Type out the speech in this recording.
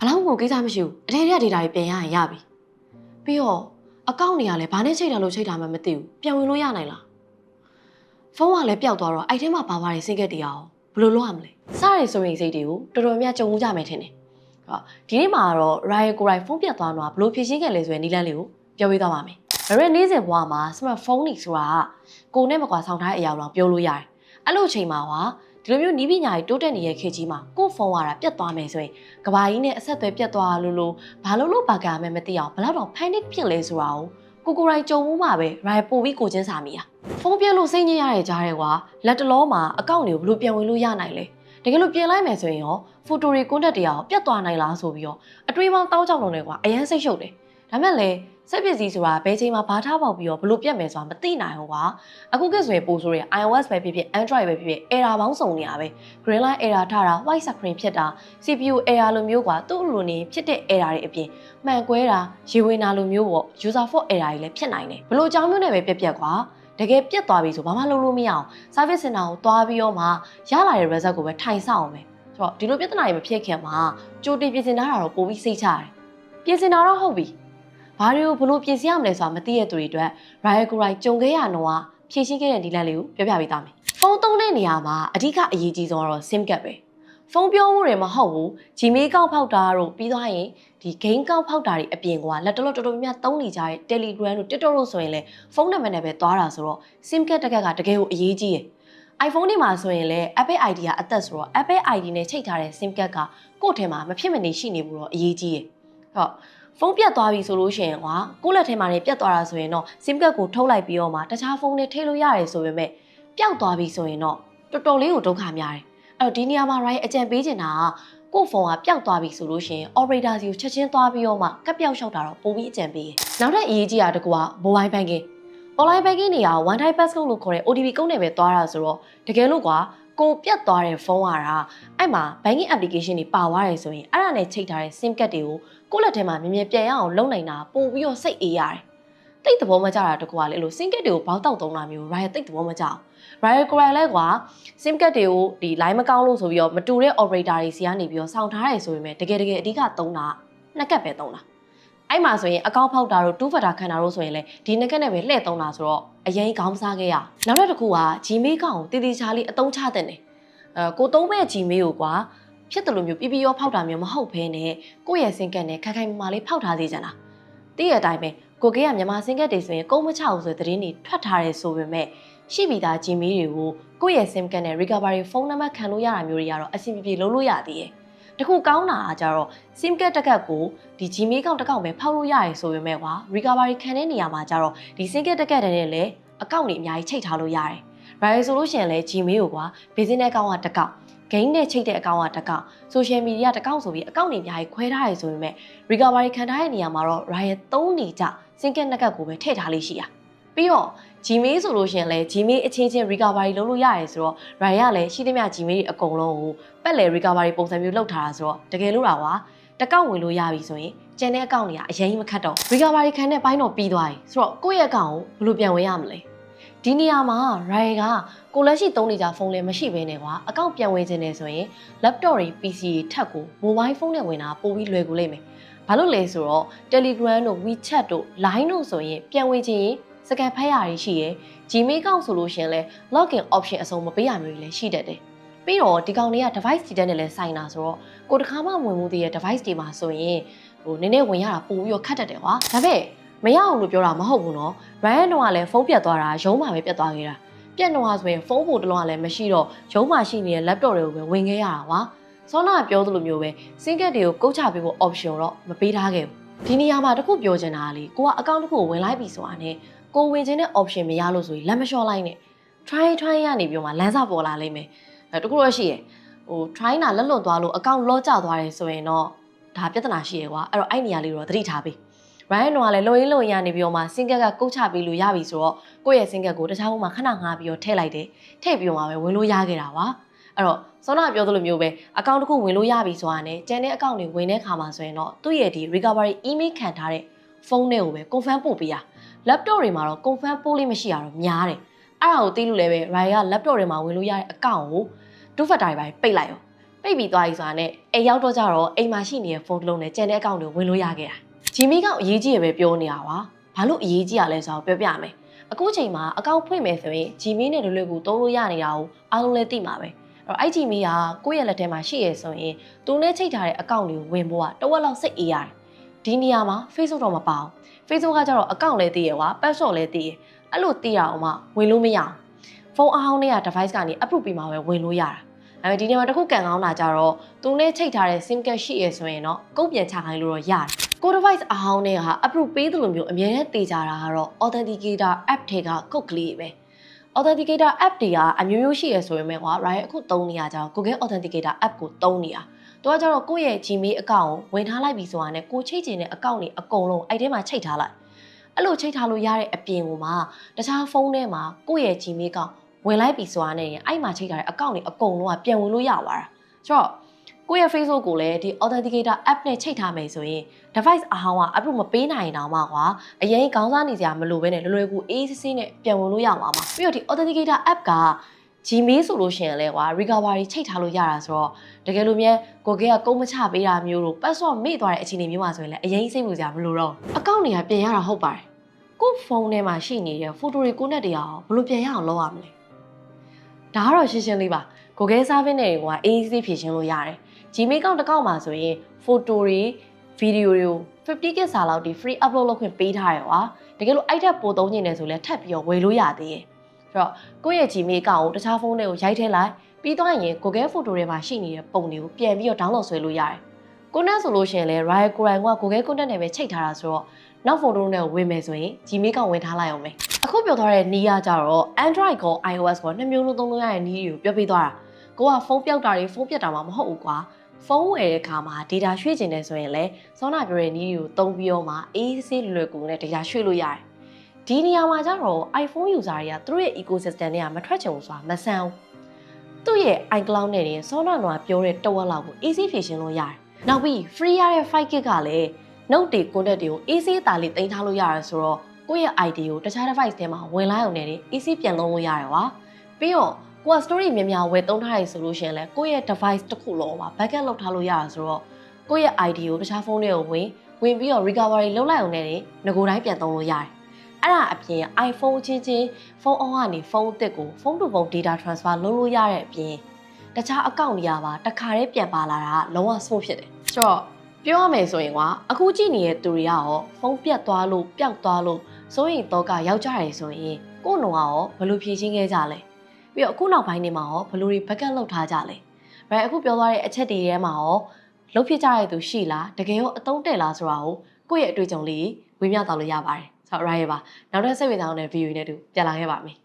ဘလောက်ကိုကိစ္စမရှိဘူးအထဲထဲက data တွေပြင်ရရင်ရပြီပြီးတော့အကောင့်တွေကလည်းဘာနဲ့ချိန်တာလို့ချိန်တာမှမသိဘူးပြန်ဝင်လို့ရနိုင်လားဖုန်းကလည်းပျောက်သွားတော့အဲ့ထဲမှာဘာဘာတွေစိတ်ကက်တရားအောင်ဘယ်လိုလုပ်ရမလဲစရည်ဆိုရင်စိတ်တွေကိုတော်တော်များများကြုံမှုကြမယ်ထင်တယ်ဟောဒီနေ့မှာတော့ Riot ကိုယ်တိုင်ဖုန်းပြတ်သွားတော့ဘယ်လိုဖြည့်ရှင်းခဲ့လဲဆိုရင်နီလန်းလေးကိုပြောပြသွားပါမယ်ဒါပေမဲ့နေ့စဉ်ဘဝမှာ smartphone တွေဆိုတာကကိုယ်နဲ့မကွာဆောင်ထားတဲ့အရာလောက်ပြောလို့ရတယ်အဲ့လိုအချိန်မှာဟာ ဒီလိုမျိုးနီးပညာကြီးတိုးတက်နေတဲ့ခေတ်ကြီးမှာကိုယ့်ဖုန်းကတာပြတ်သွားမယ်ဆိုရင်ကဘာကြီးနဲ့အဆက်အသွယ်ပြတ်သွားလို့လို့ဘာလို့လို့ဘာကမှမသိအောင်ဘယ်တော့ panic ဖြစ်လဲဆိုတာကိုကိုကိုယ်တိုင်ကြုံမှုမှာပဲ right ပို့ပြီးကိုချင်းစာမိอ่ะဖုန်းပြတ်လို့စိတ်ညစ်ရတဲ့ကြားရဲကွာလက်တလောမှာအကောင့်တွေကိုဘယ်လိုပြန်ဝင်လို့ရနိုင်လဲတကယ်လို့ပြင်လိုက်မယ်ဆိုရင်ရောဖိုတိုတွေကွန်တက်တွေရောပြတ်သွားနိုင်လားဆိုပြီးတော့အတွေးပေါင်းတောင်းကြောက်လုံးနေကွာအရန်စိတ်ရှုပ်တယ်ဒါမဲ့လည်း စက်ပစ္စည်းဆိုတာဘယ်ချိန်မှာဘာထားပေါက်ပြီးတော့ဘလို့ပြတ်မယ်ဆိုတာမသိနိုင်ဘူးကွာအခုကဆိုရင်ပို့ဆိုရ iOS ပဲဖြစ်ဖြစ် Android ပဲဖြစ်ဖြစ် error ပေါင်းစုံနေရပဲ green line error ထားတာ white screen ဖြစ်တာ CPU error လိုမျိုးကွာသူ့လိုနေဖြစ်တဲ့ error တွေအပြင်မှန်ကွဲတာရေဝင်တာလိုမျိုးပေါ့ user fault error တွေလည်းဖြစ်နိုင်တယ်ဘလို့အကြောင်းမျိုးနဲ့ပဲပြက်ပြက်ကွာတကယ်ပြက်သွားပြီဆိုဘာမှလုပ်လို့မရအောင် service center ကိုသွားပြီးတော့မှရလာတဲ့ result ကိုပဲထိုင်ဆောင်အောင်ပဲဆိုတော့ဒီလိုပြဿနာတွေမဖြစ်ခင်မှာကြိုတင်ပြင်ဆင်ထားတာတော့ပိုပြီးစိတ်ချရတယ်ပြင်ဆင်တာတော့ဟုတ်ပြီ ဘာတွေကိုဘလို့ပြင်ဆင်ရမလဲဆိုတာမသိတဲ့သူတွေအတွက် Riot Cry ကြုံခဲ့ရတော့ဖြည့်ရှင်းခဲ့တဲ့ဒီလန်လေးကိုပြောပြပေးသားမယ်ဖုန်းသုံးတဲ့နေရာမှာအဓိကအရေးကြီးဆုံးကတော့ SIM card ပဲဖုန်းပြောမှုတွေမဟုတ်ဘူး Gmail ကောက်ဖောက်တာတို့ပြီးသွားရင်ဒီ game ကောက်ဖောက်တာတွေအပြင်ကွာလက်တလောတော်တော်များများသုံးနေကြတဲ့ Telegram တို့ TikTok တို့ဆိုရင်လည်းဖုန်းနံပါတ်နဲ့ပဲသွားတာဆိုတော့ SIM card တစ်ခါကတကယ်ကိုအရေးကြီးရယ် iPhone တွေမှာဆိုရင်လည်း Apple ID ကအသက်ဆိုတော့ Apple ID နဲ့ချိန်ထားတဲ့ SIM card ကကိုယ့်ထဲမှာမဖြစ်မနေရှိနေဘူးတော့အရေးကြီးရယ်ဟုတ် ဖုန်းပြတ်သွားပြီဆိုလို့ရှိရင်ကွာကိုယ့်လက်ထဲမှာနေပြတ်သွားတာဆိုရင်တော့ SIM card ကိုထုတ်လိုက်ပြီးတော့မှတခြားဖုန်းနဲ့ထည့်လို့ရတယ်ဆိုပေမဲ့ပျောက်သွားပြီဆိုရင်တော့တော်တော်လေးကိုဒုက္ခများတယ်အဲ့တော့ဒီနေရာမှာ right အကြံပေးချင်တာကကိုယ့်ဖုန်းကပျောက်သွားပြီဆိုလို့ရှိရင် operator စီကိုချက်ချင်းသွားပြီးတော့မှကပ်ပျောက်လျှောက်တာတော့ပိုပြီးအကြံပေးရနောက်ထပ်အရေးကြီးတာတကူက mobile banking online banking နေရာ one time passcode လို့ခေါ်တဲ့ OTP ကုန်းနဲ့ပဲသွားတာဆိုတော့တကယ်လို့ကွာ ကိုပြတ်သွားတဲ့ဖုန်းကတာအဲ့မှာ banking application တွေပါသွားတယ်ဆိုရင်အဲ့ဒါနဲ့ချိန်ထားတဲ့ SIM card တွေကိုကိုယ့်လက်ထဲမှာမြင်မြင်ပြန်ရအောင်လုပ်နိုင်တာပို့ပြီးတော့စိတ်အေးရတယ်။တိတ်သဘောမကျတာတကူကလေအဲ့လို SIM card တွေကိုဘောက်တောက်သုံးတာမျိုး Riot တိတ်သဘောမကျအောင် Riot Coral လဲကွာ SIM card တွေကိုဒီ line မကောင်းလို့ဆိုပြီးတော့မတူတဲ့ operator တွေစီကနေပြီးတော့စောင့်ထားတယ်ဆိုပေမဲ့တကယ်တကယ်အဓိကသုံးတာနှစ်ကတ်ပဲသုံးတာ။ အဲ့မှာဆိုရင်အကောင့်ဖောက်တာတို့2 factor ခံတာတို့ဆိုရင်လေဒီနှစ်ကတ်နဲ့ပဲလှည့်သုံးတာဆိုတော့အရင်ခေါင်းစားခဲ့ရ။နောက်တစ်ခုက Gmail ကောင်ကိုတည်တည်ချာလေးအသုံးချတဲ့တယ်။အဲကိုသုံးမဲ့ Gmail ကိုကွာဖြစ်တယ်လို့မျိုးပြပြရောဖောက်တာမျိုးမဟုတ်ဘဲနဲ့ကိုယ့်ရဲ့စင်ကတ်နဲ့ခိုင်ခိုင်မာမာလေးဖောက်ထားသေးကြတာ။တည့်ရအတိုင်းပဲကိုကေကမြန်မာစင်ကတ်တွေဆိုရင်ကုန်းမချဘူးဆိုတဲ့သတင်းတွေထွက်ထားတယ်ဆိုပေမဲ့ရှိပြီးသား Gmail တွေကိုကိုယ့်ရဲ့ SIM card နဲ့ recovery ဖုန်းနံပါတ်ခံလို့ရတာမျိုးတွေကတော့အဆင်ပြေပြေလုပ်လို့ရသေးတယ်။ တခုကောင်းတာကကြတော့ SIM card တစ်ခက်ကိုဒီ Gmail ကောင်တစ်ကောင်ပဲဖောက်လို့ရတယ်ဆိုပေမဲ့ကွာ recovery ခံတဲ့နေရာမှာကြတော့ဒီ SIM card တစ်ခက်တည်းနဲ့လည်းအကောင့်တွေအများကြီးချိတ်ထားလို့ရတယ်။ right ဆိုလို့ရှိရင်လည်း Gmail ကိုကွာ business account ကတစ်ကောင် gain နဲ့ချိတ်တဲ့အကောင့်ကတစ်ကောင် social media တစ်ကောင်ဆိုပြီးအကောင့်တွေအများကြီးခွဲထားရဆိုပေမဲ့ recovery ခံထားတဲ့နေရာမှာတော့ riot 3နေကြ SIM card နှစ်ကတ်ကိုပဲထည့်ထားလေးရှိရ ပြီးတော့ Gmail ဆိုလို့ရှိရင်လည်း Gmail အချင်းချင်း recovery လုပ်လို့ရတယ်ဆိုတော့ Riot ကလည်းရှိသမျှ Gmail တွေအကုန်လုံးကိုပတ်လည် recovery ပုံစံမျိုးလုပ်ထားတာဆိုတော့တကယ်လို့တာကွာတကောက်ဝင်လို့ရပြီဆိုရင်ကျန်တဲ့အကောင့်တွေကအရင်မခတ်တော့ recovery ခံတဲ့ဘိုင်းတော့ပြီးသွားပြီဆိုတော့ကိုယ့်ရဲ့အကောင့်ကိုဘယ်လိုပြန်ဝင်ရမလဲဒီနေရာမှာ Riot ကကိုလက်ရှိသုံးနေကြဖုန်းလည်းမရှိဘဲနဲ့ကွာအကောင့်ပြန်ဝင်ခြင်းနဲ့ဆိုရင် laptop တွေ PC တွေထက်ကို mobile phone နဲ့ဝင်တာပိုပြီးလွယ်ကူလိမ့်မယ်ဘာလို့လဲဆိုတော့ Telegram တို့ WeChat တို့ Line တို့ဆိုရင်ပြန်ဝင်ခြင်းရင် စကန်ဖတ်ရရရှိရယ် Gmail ကောင့်ဆိုလို့ရှင်လဲ login option အစုံမပေးရမျိုးတွေလည်းရှိတတ်တယ်ပြီးတော့ဒီကောင်တွေက device တည်တဲ့နဲ့လည်းဆိုင်တာဆိုတော့ကိုတခါမှဝင်မှုသေးတဲ့ device တွေမှာဆိုရင်ဟိုနည်းနည်းဝင်ရတာပိုပြီးတော့ခက်တတ်တယ်ကွာဒါပေမဲ့မရအောင်လို့ပြောတာမဟုတ်ဘူးနော် Ryan တော့ကလည်းဖုန်းပြတ်သွားတာရုံးမှာပဲပြတ်သွားခဲ့တာပြတ်တော့ဆိုရင်ဖုန်းပို့တလုံးကလည်းမရှိတော့ရုံးမှာရှိနေတဲ့ laptop တွေကိုပဲဝင်ခဲ့ရတာကွာစောနာကပြောသလိုမျိုးပဲ single တွေကိုကုတ်ချပေးဖို့ option တော့မပေးထားခဲ့ဘူးဒီနေရာမှာတခုပြောချင်တာကလေကိုကအကောင့်တစ်ခုကိုဝင်လိုက်ပြီဆိုတာနဲ့ ကိုဝင်ခြင်းတဲ့ option မရလို့ဆိုရင်လက်မလျှော့လိုက်နဲ့ try try ရနေပြီးတော့မှလမ်းစာပေါ်လာလိမ့်မယ်အဲတခုတော့ရှိရယ်ဟို try နာလက်လွတ်သွားလို့အကောင့်လော့ကျသွားတယ်ဆိုရင်တော့ဒါပြဿနာရှိရယ်ကွာအဲ့တော့အဲ့နေရာလေးတော့သတိထားပေး Ryan တော့ကလည်းလုံရင်းလုံရင်းရနေပြီးတော့မှ single ကကုတ်ချပေးလို့ရပြီဆိုတော့ကိုယ့်ရဲ့ single ကိုတခြားဘုံမှာခဏငှားပြီးတော့ထည့်လိုက်တယ်ထည့်ပြီးတော့မှပဲဝင်လို့ရခဲ့တာပါအဲ့တော့စောနာပြောသလိုမျိုးပဲအကောင့်တစ်ခုဝင်လို့ရပြီဆိုတာနဲ့ကျန်တဲ့အကောင့်တွေဝင်တဲ့ခါမှာဆိုရင်တော့သူ့ရဲ့ဒီ recovery email ခံထားတဲ့ဖုန်းနဲ့ကိုပဲ confirm ပို့ပေးရ laptop တွေမှာတော့ confirm ပို့လို့မရှိရတော့များတယ်အဲ့ဒါကိုသိလို့လည်းပဲ Ryan က laptop တွေမှာဝင်လို့ရတဲ့အကောင့်ကို two factor တွေပဲပိတ်လိုက်ရောပိတ်ပြီးသွားပြီဆိုတာနဲ့အိမ်ရောက်တော့ကြတော့အိမ်မှာရှိနေတဲ့ဖုန်းတစ်လုံးနဲ့ကျန်တဲ့အကောင့်တွေဝင်လို့ရခဲ့တာဂျီမီကအရေးကြီးရပဲပြောနေတာပါဘာလို့အရေးကြီးရလဲဆိုတော့ပြောပြမယ်အခုချိန်မှာအကောင့်ဖွင့်မယ်ဆိုရင်ဂျီမီနဲ့လွယ်လွယ်ကူသုံးလို့ရနေတာကိုအားလုံးလည်းသိမှာပဲအဲ့တော့အဲ့ဂျီမီကကိုယ့်ရဲ့လက်ထဲမှာရှိရဆိုရင်သူနဲ့ချိတ်ထားတဲ့အကောင့်တွေကိုဝင်ဖို့ကတဝက်လောက်စိတ်အေးရတယ် ဒီနေရာမှာ Facebook တော့မပါဘူး Facebook ကကျတော့အကောင့်လည်းသိရကွာ password လည်းသိရအဲ့လိုသိရအောင်မှဝင်လို့မရအောင်ဖုန်းအဟောင်းတွေက device ကနေ approve ပြီးမှပဲဝင်လို့ရတာဒါပေမဲ့ဒီနေရာမှာတစ်ခုကန်ကောင်းတာကြတော့သူနဲ့ချိတ်ထားတဲ့ SIM card ရှိရဆိုရင်တော့ကုတ်ပြန်ချခိုင်းလို့တော့ရတယ်ကို device အဟောင်းတွေက approve ပေးတယ်လို့မျိုးအများနဲ့သိကြတာကတော့ authenticator app တွေကကုတ်ကလေးပဲ authenticator app တွေကအမျိုးမျိုးရှိရဆိုရင်ပဲကွာ right အခုသုံးနေရကြတော့ Google authenticator app ကိုသုံးနေတာ သူကကျတော့ကိုယ့်ရဲ့ Gmail အကောင့်ကိုဝင်ထားလိုက်ပြီဆိုတာနဲ့ကိုချိတ်ချင်တဲ့အကောင့်တွေအကုန်လုံးအဲ့ထဲမှာချိတ်ထားလိုက်အဲ့လိုချိတ်ထားလို့ရတဲ့အပြင်ကိုမှတခြားဖုန်းထဲမှာကိုယ့်ရဲ့ Gmail အကောင့်ဝင်လိုက်ပြီဆိုတာနဲ့အဲ့မှာချိတ်ထားတဲ့အကောင့်တွေအကုန်လုံးကပြန်ဝင်လို့ရသွားတာဆိုတော့ကိုယ့်ရဲ့ Facebook ကိုလည်းဒီ authenticator app နဲ့ချိတ်ထားမယ်ဆိုရင် device အဟောင်းက approve မပေးနိုင်တော့မှကွာအရင်ကောင်းစားနေစရာမလိုဘဲနဲ့လွယ်လွယ်ကူအေးစစ်စစ်နဲ့ပြန်ဝင်လို့ရမှာပါပြီးတော့ဒီ authenticator app က Gmail ဆိုလို့ရှိရင်လဲကွာ recovery ချိတ်ထားလို့ရတာဆိုတော့တကယ်လို့မြန်ကိုကဲကကုန်းမချပေးတာမျိုးတို့ password မေ့သွားတဲ့အခြေအနေမျိုးမှာဆိုရင်လည်းအရင်စိတ်မှုစရာမလိုတော့အကောင့်တွေကပြင်ရတာဟုတ်ပါတယ်ကို့ဖုန်းထဲမှာရှိနေတဲ့ photo တွေကိုနဲ့တရားဘယ်လိုပြင်ရအောင်လုပ်ရမလဲဒါကတော့ရှင်းရှင်းလေးပါကိုကဲ service တွေက AEC ဖြည့်ရှင်းလို့ရတယ် Gmail ကောင့်တစ်ကောင့်မှာဆိုရင် photo တွေ video တွေကို 50 GB စာလောက်ဒီ free upload လုပ်ခွင့်ပေးထားတယ်ကွာတကယ်လို့အဲ့ထက်ပိုသုံးနေတယ်ဆိုလဲထပ်ပြီးတော့ဝယ်လို့ရသေးတယ် ဆိုတော့ကိုယ့်ရဲ့ Gmail အကောင့်ကိုတခြားဖုန်းတွေကိုရိုက်ထည့်လိုက်ပြီးသွားရင် Google Photo တွေမှာရှိနေတဲ့ပုံတွေကိုပြန်ပြီးတော့ download ဆွဲလို့ရတယ်ကိုနဲ့ဆိုလို့ရှိရင်လဲ Riot Coin က Google Content နဲ့ပဲချိန်ထားတာဆိုတော့နောက် photo နဲ့ဝင်မယ်ဆိုရင် Gmail ကောင့်ဝင်ထားလိုက်အောင်ပဲအခုပြောထားတဲ့နီးရကြတော့ Android ကော iOS ကောနှစ်မျိုးလုံးသုံးလို့ရတဲ့နီးတွေကိုပြောပြသွားတာကိုကဖုန်းပြောက်တာတွေဖုန်းပြတ်တာမှမဟုတ်ဘူးကွာဖုန်းဝယ်တဲ့အခါမှာ data ရွှေ့ကျင်နေဆိုရင်လည်းစောနာပြောတဲ့နည်းကိုသုံးပြီးတော့မှအေးဆေးလွယ်လွယ်ကူနဲ့ data ရွှေ့လို့ရတယ်။ ဒီနေရာမှာကျတော့ iPhone user တွေကသူတို့ရဲ့ ecosystem တွေကမထွက်ချင်ဘူးဆိုတာမဆန်းဘူး။သူ့ရဲ့ iCloud နဲ့တင်စောနာနွားပြောတဲ့တဝက်လောက်ကို easy ဖြည့်ရှင်းလို့ရတယ်။နောက်ပြီး free ရတဲ့ 5GB ကလည်း note တွေ content တွေကို easy တာလေးတင်ထားလို့ရတယ်ဆိုတော့ကိုယ့်ရဲ့ ID ကိုတခြား device ထဲမှာဝင်လိုက်အောင်နဲ့ easy ပြန်လုံးလို့ရတယ်ကွာ။ပြီးတော့ကိုက story များများဝယ်သုံးထားရဆိုလို့ရှိရင်လည်းကိုယ့်ရဲ့ device တစ်ခုလုံးမှာ backup လုပ်ထားလို့ရတာဆိုတော့ကိုယ့်ရဲ့ ID ကိုတခြားဖုန်းတွေကိုဝင်ဝင်ပြီးတော့ recovery လုပ်လိုက်အောင်နဲ့ငကိုတိုင်းပြန်သုံးလို့ရတယ်။ အဲ့ဒါအပြင် iPhone ချင်းချင်းဖုန်းအောင်ကနေဖုန်းအသစ်ကိုဖုန်းတူဖုန်း data transfer လုပ်လို့ရတဲ့အပြင်တခြားအကောင့်တွေကပါတခါတည်းပြန်ပါလာတာကလုံးဝ smooth ဖြစ်တယ်။ဆိုတော့ပြောရမယ်ဆိုရင်ကွာအခုကြည့်နေတဲ့သူတွေကရောဖုန်းပြတ်သွားလို့ပျောက်သွားလို့စိုးရင်တော့ကရောက်ကြတယ်ဆိုရင်ကို့နှောကရောဘယ်လိုဖြေရှင်းခဲ့ကြလဲ။ပြီးတော့အခုနောက်ပိုင်းနေမှာရောဘယ်လိုတွေ backup လုပ်ထားကြလဲ။ right အခုပြောသွားတဲ့အချက်တွေထဲမှာရောလုပ်ဖြစ်ကြတဲ့သူရှိလားတကယ်ရောအသုံးတဲ့လားဆိုတာကိုကိုယ့်ရဲ့အတွေ့အကြုံလေးဝေမျှတော့လို့ရပါတယ် ဆိုတော့ right ပါနောက်ထပ်စိတ်ဝင်စားတဲ့ video နဲ့တူပြန်လာခဲ့ပါမယ်